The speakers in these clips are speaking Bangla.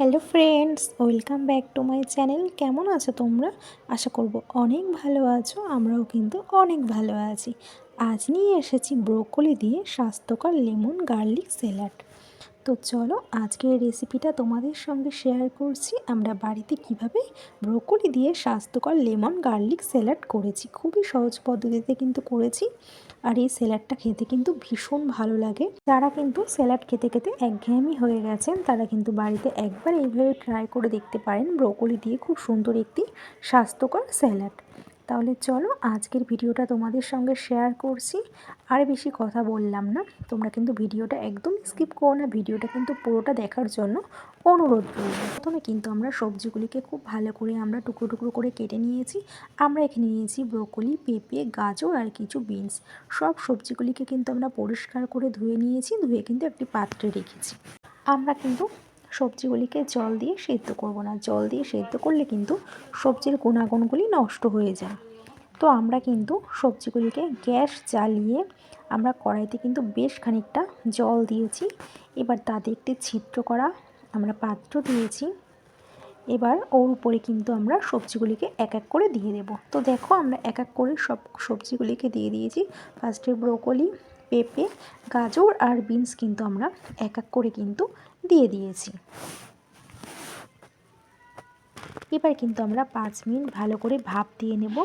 Hello friends, welcome back to my channel. কেমন আছো তোমরা? আশা করব অনেক ভালো আছো, আমরাও কিন্তু অনেক ভালো আছি। আজ নিয়ে এসেছি ব্রোকলি দিয়ে স্বাস্থ্যকর লেমন গার্লিক স্যালাড। তো চলো আজকের রেসিপিটা তোমাদের সঙ্গে শেয়ার করছি। আমরা বাড়িতে কীভাবে ব্রোকলি দিয়ে স্বাস্থ্যকর লেমন গার্লিক স্যালাড করেছি। খুবই সহজ পদ্ধতিতে কিন্তু করেছি। আর এই স্যালাডটা খেতে কিন্তু ভীষণ ভালো লাগে। যারা কিন্তু স্যালাড খেতে খেতে একঘেয়েমি হয়ে গেছেন, তারা কিন্তু বাড়িতে একবার এইভাবে ট্রাই করে দেখতে পারেন ব্রোকলি দিয়ে খুব সুন্দর একটি স্বাস্থ্যকর স্যালাড তাহলে চলো আজকের ভিডিওটা তোমাদের সঙ্গে শেয়ার করছি। আর বেশি কথা বললাম না, তোমরা কিন্তু ভিডিওটা একদম স্কিপ করো না, ভিডিওটা কিন্তু পুরোটা দেখার জন্য অনুরোধ করব প্রথমে কিন্তু আমরা সবজিগুলিকে খুব ভালো করে আমরা টুকরো টুকরো করে কেটে নিয়েছি। আমরা এখানে নিয়েছি ব্রোকলি, পেঁপে, গাজর আর কিছু বিনস। সব সবজিগুলিকে কিন্তু আমরা পরিষ্কার করে ধুয়ে নিয়েছি, ধুয়ে কিন্তু একটি পাত্রে রেখেছি। আমরা কিন্তু সবজিগুলিকে জল দিয়ে সেদ্ধ করব না। জল দিয়ে সেদ্ধ করলে কিন্তু সবজির গুণাগুণগুলি নষ্ট হয়ে যায়। তো আমরা কিন্তু সবজিগুলিকে গ্যাস জ্বালিয়ে আমরা কড়াইতে কিন্তু বেশ খানিকটা জল দিয়েছি। এবার তাতে একটি ছিদ্র করা আমরা পাত্র দিয়েছি। এবার ওর উপরে কিন্তু আমরা সবজিগুলিকে এক এক করে দিয়ে দেব। তো দেখো আমরা এক এক করে সব সবজিগুলিকে দিয়ে দিয়েছি। ফার্স্টে ব্রোকলি, পেঁপে, গাজর আর বিনস কিন্তু আমরা এক এক করে কিন্তু দিয়ে দিয়েছি। এবার কিন্তু আমরা পাঁচ মিনিট ভালো করে ভাপ দিয়ে নেব।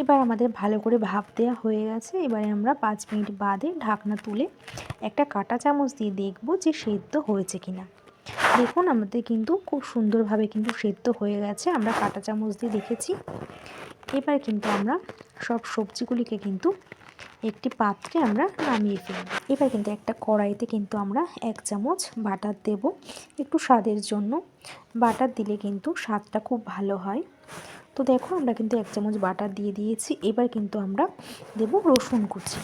এবার আমাদের ভালো করে ভাপ দেওয়া হয়ে গেছে। এবারে আমরা পাঁচ মিনিট বাদে ঢাকনা তুলে একটা কাঁটা চামচ দিয়ে দেখব যে সেদ্ধ হয়েছে কিনা। দেখুন, আমাদের কিন্তু খুব সুন্দরভাবে কিন্তু সেদ্ধ হয়ে গেছে। আমরা কাঁটা চামচ দিয়ে দেখেছি। এবার কিন্তু আমরা সব সবজিগুলিকে কিন্তু একটি পাত্রে আমরা নামিয়ে ফেলব। এবার কিন্তু একটা কড়াইতে কিন্তু আমরা এক চামচ বাটার দেব। একটু স্বাদের জন্য। বাটার দিলে কিন্তু স্বাদটা খুব ভালো হয়। তো দেখো, আমরা কিন্তু এক চামচ বাটার দিয়ে দিয়েছি। এবার কিন্তু আমরা দেব রসুন কুচি।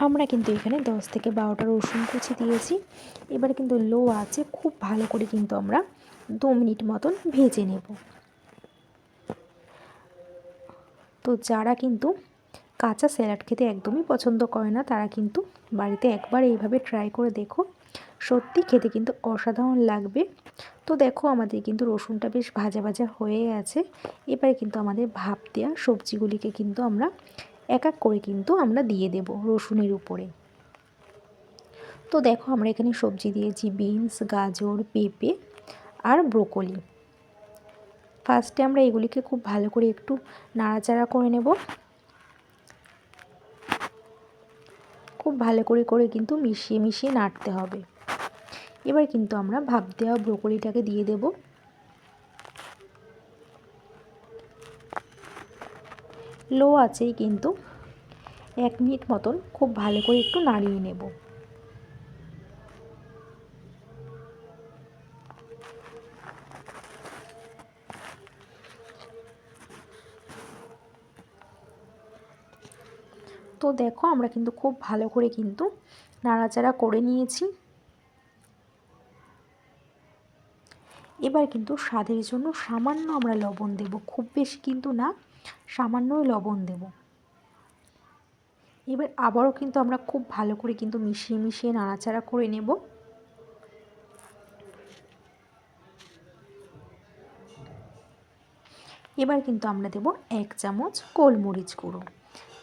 আমরা কিন্তু এখানে দশ থেকে বারোটা রসুন কুচি দিয়েছি। এবার কিন্তু লো আছে খুব ভালো করে কিন্তু আমরা দু মিনিট মতন ভেজে নেব। তো যারা কিন্তু কাঁচা স্যালাড খেতে একদমই পছন্দ করে না। তারা কিন্তু বাড়িতে একবার এইভাবে ট্রাই করে দেখো। সত্যি খেতে কিন্তু অসাধারণ লাগবে। তো দেখো, আমাদের কিন্তু রসুনটা বেশ ভাজা ভাজা হয়ে গেছে। এবারে কিন্তু আমাদের ভাপ দেওয়া সবজিগুলিকে কিন্তু আমরা এক এক করে কিন্তু আমরা দিয়ে দেব রসুনের উপরে। তো দেখো, আমরা এখানে সবজি দিয়েছি বিনস গাজর, পেঁপে আর ব্রোকলি ফার্স্টে আমরা এগুলিকে খুব ভালো করে একটু নাড়াচাড়া করে নেব। খুব ভালো করে করে কিন্তু মিশিয়ে মিশিয়ে নাড়তে হবে। এবার কিন্তু আমরা ভাপ দেওয়া ব্রোকলিটাকে দিয়ে দেব। লো আছেই কিন্তু এক মিনিট মতন খুব ভালো করে একটু নাড়িয়ে নেব। তো দেখো, আমরা কিন্তু খুব ভালো করে কিন্তু নাড়াচাড়া করে নিয়েছি। এবার কিন্তু স্বাদের জন্য সামান্য আমরা লবণ দেব, খুব বেশি কিন্তু না, সামান্যই লবণ দেব। এবার আবারও কিন্তু আমরা খুব ভালো করে কিন্তু মিশিয়ে মিশিয়ে নাড়াচাড়া করে নেব। এবার কিন্তু আমরা দেব এক চামচ গোলমরিচ গুঁড়ো।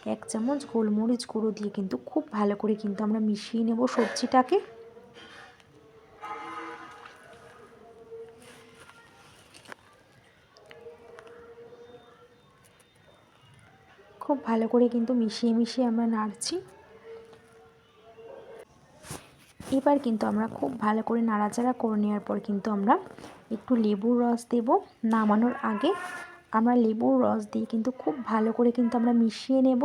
এক চামচ গোলমরিচ গুঁড়ো দিয়ে কিন্তু খুব ভালো করে কিন্তু আমরা মিশিয়ে নেব সবজিটাকে। খুব ভালো করে কিন্তু মিশিয়ে মিশিয়ে আমরা নাড়ছি। এবার কিন্তু আমরা খুব ভালো করে নাড়াচাড়া করে নেওয়ার পর কিন্তু আমরা একটু লেবুর রস দেব নামানোর আগে। আমরা লেবুর রস দিয়ে কিন্তু খুব ভালো করে কিন্তু আমরা মিশিয়ে নেব।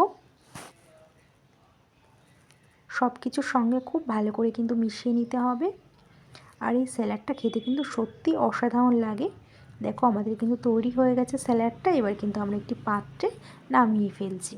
সব কিছুর সঙ্গে খুব ভালো করে কিন্তু মিশিয়ে নিতে হবে। আর এই স্যালাডটা খেতে কিন্তু সত্যি অসাধারণ লাগে। দেখো, আমাদের কিন্তু তৈরি হয়ে গেছে স্যালাডটা। এবার কিন্তু আমরা একটি পাত্রে নামিয়ে ফেলছি।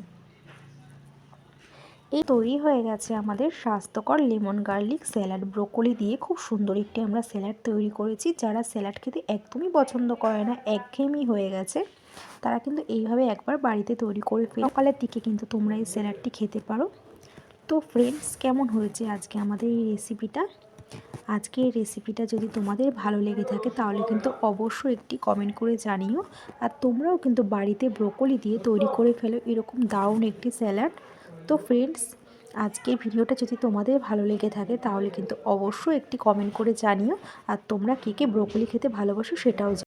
এই তৈরি হয়ে গেছে আমাদের স্বাস্থ্যকর লেমন গার্লিক স্যালাড। ব্রোকলি দিয়ে খুব সুন্দর একটি আমরা স্যালাড তৈরি করেছি। যারা স্যালাড খেতে একদমই পছন্দ করে না, একঘেয়েমি হয়ে গেছে। তারা কিন্তু এইভাবে একবার বাড়িতে তৈরি করে ফেলে। সকালের দিকে কিন্তু তোমরা এই স্যালাডটি খেতে পারো। তো ফ্রেন্ডস কেমন হয়েছে আজকে আমাদের এই রেসিপিটা আজকের রেসিপিটা যদি তোমাদের ভালো লেগে থাকে, তাহলে কিন্তু অবশ্যই একটি কমেন্ট করে জানিও। আর তোমরাও কিন্তু বাড়িতে ব্রোকলি দিয়ে তৈরি করে ফেলো, এরকম দারুণ একটি স্যালাড তো ফ্রেন্ডস আজকের ভিডিওটা যদি তোমাদের ভালো লেগে থাকে, তাহলে কিন্তু অবশ্যই একটি কমেন্ট করে জানিও। আর তোমরা কে কে ব্রোকলি খেতে ভালোবাসো সেটাও